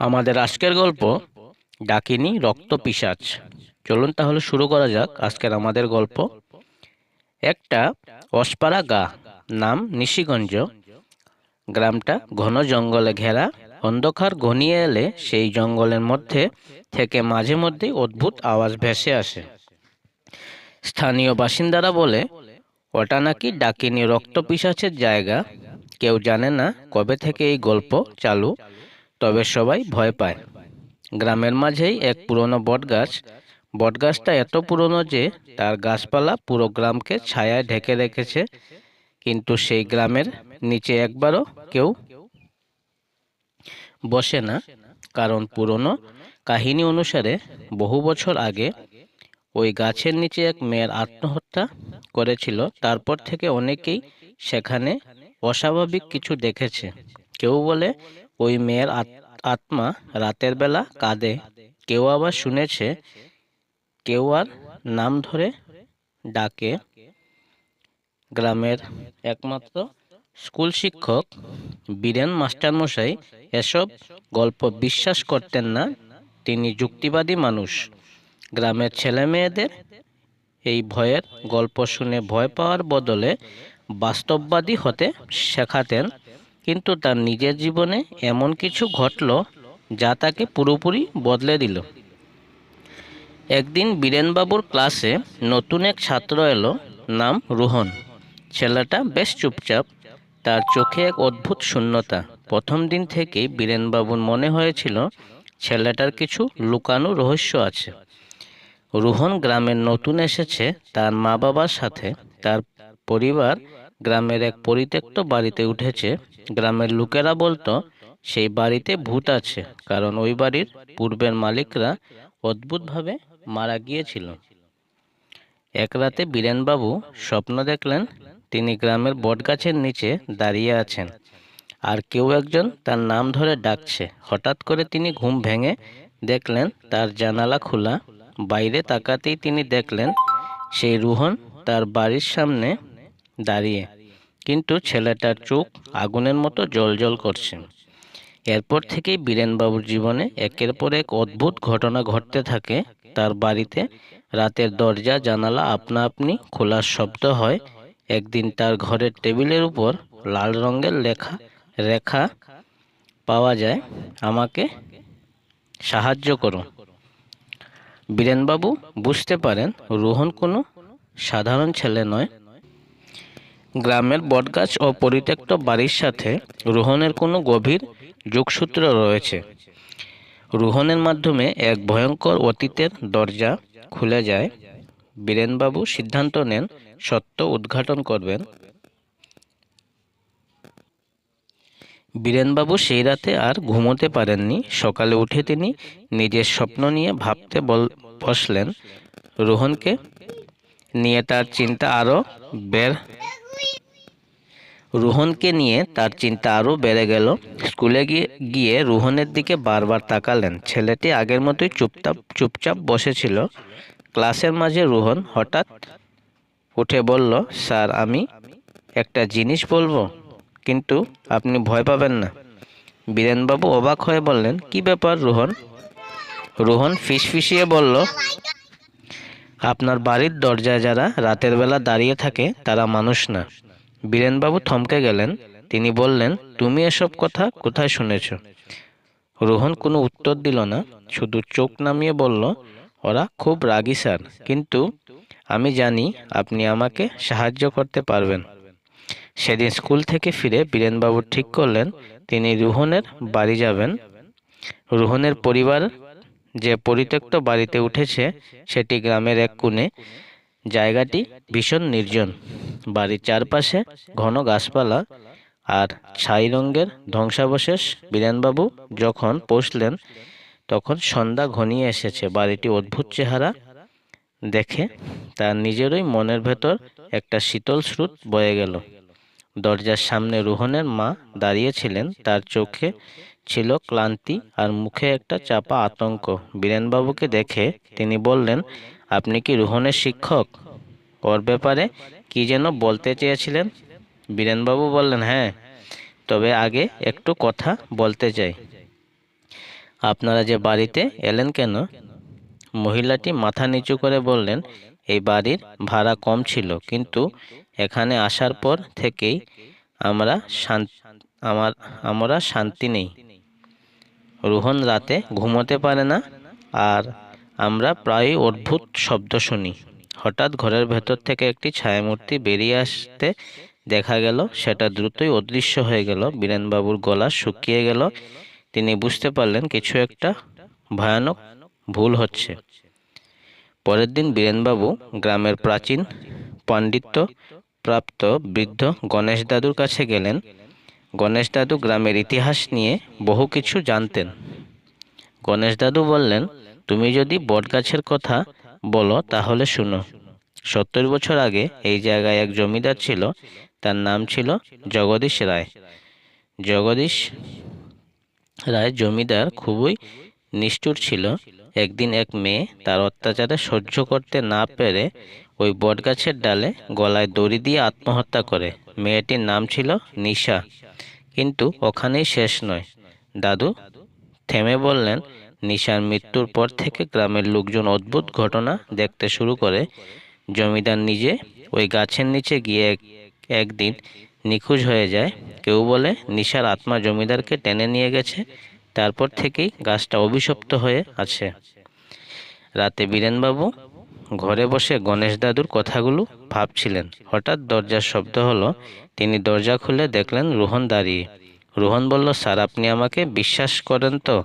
আমাদের আজকের গল্প ডাকিনি রক্ত পিশাচ। চলুন তাহলে শুরু করা যাক আজকের আমাদের গল্প। একটা অসপাড়া গা নাম নিশিগঞ্জ। গ্রামটা ঘন জঙ্গলে ঘেরা, অন্ধকার ঘনিয়ে এলে সেই জঙ্গলের মধ্যে থেকে মাঝে মধ্যেই অদ্ভুত আওয়াজ ভেসে আসে। স্থানীয় বাসিন্দারা বলে, ওটা নাকি ডাকিনি রক্ত পিশাচের জায়গা। কেউ জানে না কবে থেকে এই গল্প চালু। তবে সবাই ভয় পায়। গ্রামের মাঝেই এক পুরনো বটগাছ। বটগাছটা এত পুরনো যে তার গাছপালা পুরো গ্রামকে ছায়ায় ঢেকে রেখেছে। কিন্তু সেই গ্রামের নিচে একবারও কেউ বসে না। কারণ পুরনো কাহিনী অনুসারে বহু বছর আগে ওই গাছের নিচে এক মেয়ের আত্মহত্যা করেছিল। তারপর থেকে অনেকেই সেখানে অস্বাভাবিক কিছু দেখেছে। কেউ বলে ওই মেয়ের আত্মা রাতের বেলা কাঁদে। কেউ আবার শুনেছে, কেউ আর নাম ধরে ডাকে। গ্রামের একমাত্র স্কুল শিক্ষক, বীরেন মাস্টারমশাই, এসব গল্প বিশ্বাস করতেন না। তিনি যুক্তিবাদী মানুষ। গ্রামের ছেলে মেয়েদের এই ভয়ের গল্প শুনে ভয় পাওয়ার বদলে বাস্তববাদী হতে শেখাতেন। কিন্তু তার নিজের জীবনে এমন কিছু ঘটল যা তাকে পুরোপুরি বদলে দিল। একদিন বীরেনবাবুর ক্লাসে নতুন এক ছাত্র এলো, নাম রোহন। ছেলেটা বেশ চুপচাপ, তার চোখে এক অদ্ভুত শূন্যতা। প্রথম দিন থেকেই বীরেনবাবুর মনে হয়েছিল ছেলেটার কিছু লুকানো রহস্য আছে। রোহন গ্রামের নতুন এসেছে তার মা বাবার সাথে, তার পরিবার গ্রামের এক পরিত্যক্ত বাড়িতে উঠেছে। গ্রামের লোকেরা বলতো, সেই বাড়িতে ভূত আছে, কারণ ওই বাড়ির পূর্বের মালিকরা অদ্ভুতভাবে মারা গিয়েছিল। এক রাতে বীরেনবাবু স্বপ্ন দেখলেন, তিনি গ্রামের বটগাছের নিচে দাঁড়িয়ে আছেন। আর কেউ একজন তার নাম ধরে ডাকছে। হঠাৎ করে তিনি ঘুম ভেঙে দেখলেন, তার জানালা খোলা। বাইরে তাকাতেই তিনি দেখলেন, সেই রুহন তার বাড়ির সামনে দাঁড়িয়ে। কিন্তু ছেলেটার চোখ আগুনের মতো জ্বলজ্বল করছে। এরপর থেকেই বীরেনবাবুর জীবনে একের পর এক অদ্ভুত ঘটনা ঘটতে থাকে। তার বাড়িতে রাতের দরজা, জানালা আপনা আপনি খোলার শব্দ হয়। একদিন তার ঘরের টেবিলের উপর লাল রঙের লেখা, রেখা পাওয়া যায়। আমাকে সাহায্য করো। বীরেনবাবু বুঝতে পারেন, রোহন কোনো সাধারণ ছেলে নয়। গ্রামের বটগাছ ও পরিত্যক্ত বাড়ির সাথে রোহনের কোনো গভীর যোগসূত্র রয়েছে। রোহনের মাধ্যমে এক ভয়ঙ্কর অতীতের দরজা খুলে যায়। বীরেনবাবু সিদ্ধান্ত নেন, সত্য উদ্ঘাটন করবেন। বীরেনবাবু সেই রাতে আর ঘুমোতে পারেননি। সকালে উঠে তিনি নিজের স্বপ্ন নিয়ে ভাবতে বসলেন। রোহনকে নিয়ে তার চিন্তা আরও বের রোহনকে নিয়ে তার চিন্তা আরও বেড়ে গেল। স্কুলে গিয়ে গিয়ে রোহনের দিকে বারবার তাকালেন। ছেলেটি আগের মতোই চুপচাপ চুপচাপ বসেছিল। ক্লাসের মাঝে রোহন হঠাৎ উঠে বলল, স্যার, আমি একটা জিনিস বলব, কিন্তু আপনি ভয় পাবেন না। বীরেনবাবু অবাক হয়ে বললেন, কি ব্যাপার রোহন? রোহন ফিসফিসিয়ে বলল, আপনার বাড়ির দরজায় যারা রাতের বেলা দাঁড়িয়ে থাকে, তারা মানুষ না। বীরেনবাবু থমকে গেলেন। তিনি বললেন, তুমি এসব কথা কোথায় শুনেছ? রোহন কোনো উত্তর দিল না, শুধু চোখ নামিয়ে বলল, ওরা খুব রাগী স্যার, কিন্তু আমি জানি আপনি আমাকে সাহায্য করতে পারবেন। সেদিন স্কুল থেকে ফিরে বীরেনবাবু ঠিক করলেন, তিনি রোহনের বাড়ি যাবেন। রোহনের পরিবার যে পরিত্যক্ত বাড়িতে উঠেছে, সেটি গ্রামের এক কোণে জায়গাটি ভীষণ নির্জন। বাড়ির চারপাশে ঘন গাছপালা আর ছাই রঙের ধ্বংসাবশেষ। বীরেনবাবু যখন পৌঁছলেন তখন সন্ধ্যা ঘনিয়ে এসেছে। বাড়িটি অদ্ভুত চেহারা দেখে তার নিজেরই মনের ভেতর একটা শীতল স্রোত বয়ে গেল। দরজার সামনে রোহনের মা দাঁড়িয়েছিলেন তার চোখে ছিল ক্লান্তি আর মুখে একটা চাপা আতঙ্ক। বীরেনবাবুকে দেখে তিনি বললেন, আপনি কি রোহনের শিক্ষক? ওর ব্যাপারে কি যেন বলতে চেয়েছিলেন? বীরেনবাবু বললেন হ্যাঁ তবে আগে একটু কথা বলতে চাই। আপনারা যে বাড়িতে এলেন কেন? মহিলাটি মাথা নিচু করে বললেন, এই বাড়ির ভাড়া কম ছিল, কিন্তু এখানে আসার পর থেকেই আমরা শান- আমার আমরা শান্তি নেই। রোহন রাতে ঘুমোতে পারে না আর আমরা প্রায়ই অদ্ভুত শব্দ শুনি। হঠাৎ ঘরের ভেতর থেকে একটি ছায়ামূর্তি বেরিয়ে আসতে দেখা গেল, সেটা দ্রুতই অদৃশ্য হয়ে গেল, বীরেনবাবুর গলা শুকিয়ে গেল। তিনি বুঝতে পারলেন কিছু একটা ভয়ানক ভুল হচ্ছে। পরের দিন বীরেনবাবু, গ্রামের প্রাচীন, পাণ্ডিত্য প্রাপ্ত বৃদ্ধ গণেশ দাদুর কাছে গেলেন। গণেশ দাদু গ্রামের ইতিহাস নিয়ে বহু কিছু জানতেন। গণেশ দাদু বললেন, তুমি যদি বটগাছের কথা বলো তাহলে শুনো। সত্তর বছর আগে এই জায়গায় এক জমিদার ছিল, তার নাম ছিল জগদীশ রায়। জগদীশ রায় জমিদার খুবই নিষ্ঠুর ছিল। একদিন এক মেয়ে তার অত্যাচারে সহ্য করতে না পেরে ওই বটগাছের ডালে গলায় দড়ি দিয়ে আত্মহত্যা করে। মেয়েটির নাম ছিল নিশা। কিন্তু ওখানেই শেষ নয়। দাদু থেমে বললেন, নিশার মৃত্যুর পর থেকে গ্রামের লোকজন অদ্ভুত ঘটনা দেখতে শুরু করে। জমিদার নিজে ওই গাছের নিচে গিয়ে এক- একদিন নিখোঁজ হয়ে যায়। কেউ বলে, নিশার আত্মা জমিদারকে টেনে নিয়ে গেছে। তারপর থেকেই গাছটা অভিশপ্ত হয়ে আছে। রাতে বীরেনবাবু ঘরে বসে গণেশ দাদুর কথাগুলো ভাবছিলেন। হঠাৎ দরজার শব্দ হলো, তিনি দরজা খুলে দেখলেন রোহন দাঁড়িয়ে। রোহন বলল, স্যার, আপনি আমাকে বিশ্বাস করেন তো?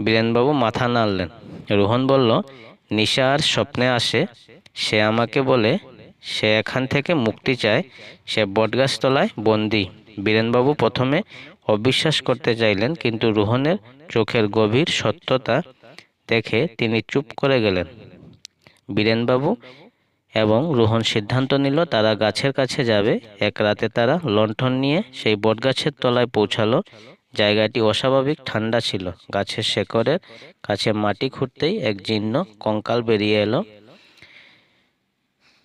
বীরেনবাবু মাথা নাড়লেন। রোহন বলল নিশা আর স্বপ্নে আসে, সে আমাকে বলে, সে এখান থেকে মুক্তি চায়, সে বটগাছতলায় বন্দি। বীরেনবাবু প্রথমে অবিশ্বাস করতে চাইলেন, কিন্তু রোহনের চোখের গভীর সত্যতা দেখে তিনি চুপ করে গেলেন। বীরেনবাবু এবং রোহন সিদ্ধান্ত নিল তারা গাছের কাছে যাবে। এক রাতে তারা লণ্ঠন নিয়ে সেই বটগাছের তলায় পৌঁছালো। জায়গাটি অস্বাভাবিক ঠান্ডা ছিল। গাছের শেকড়ের কাছে মাটি খুঁড়তেই এক জীর্ণ কঙ্কাল বেরিয়ে এলো।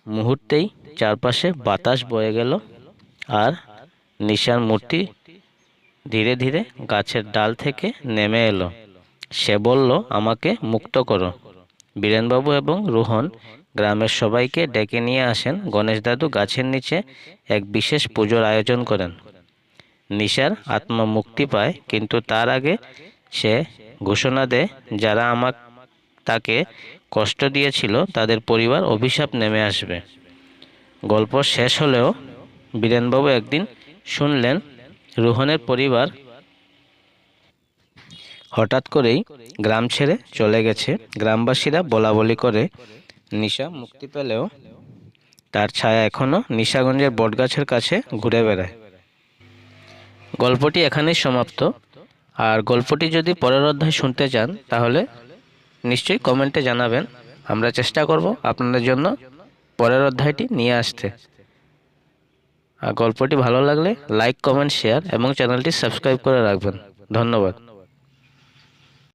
মুহূর্তেই চারপাশে বাতাস বয়ে গেল আর নিশার মূর্তি ধীরে ধীরে গাছের ডাল থেকে নেমে এলো। সে বলল, আমাকে মুক্ত করো। বীরেনবাবু এবং রোহন গ্রামের সবাইকে ডেকে নিয়ে আসেন গণেশ দাদু গাছের নিচে এক বিশেষ পুজোর আয়োজন করেন। নিশার আত্মা মুক্তি পায়, কিন্তু তার আগে সে ঘোষণা দেয়, যারা আমাক, তাকে কষ্ট দিয়েছিল, তাদের পরিবার অভিশাপ নেমে আসবে। গল্প শেষ হলেও বীরেনবাবু একদিন শুনলেন, রোহনের পরিবার হঠাৎ করেই গ্রাম ছেড়ে চলে গেছে। গ্রামবাসীরা বলা বলি করে, নিশা মুক্তি পেলেও তার ছায়া এখনও নিশাগঞ্জের বটগাছের কাছে ঘুরে বেড়ায়। গল্পটি এখানেই সমাপ্ত। আর গল্পটি যদি পরের অধ্যায় শুনতে চান, তাহলে নিশ্চয়ই কমেন্টে জানাবেন। আমরা চেষ্টা করব আপনাদের জন্য পরের অধ্যায়টি নিয়ে আসতে। আর গল্পটি ভালো লাগলে লাইক, কমেন্ট, শেয়ার এবং চ্যানেলটি সাবস্ক্রাইব করে রাখবেন। ধন্যবাদ।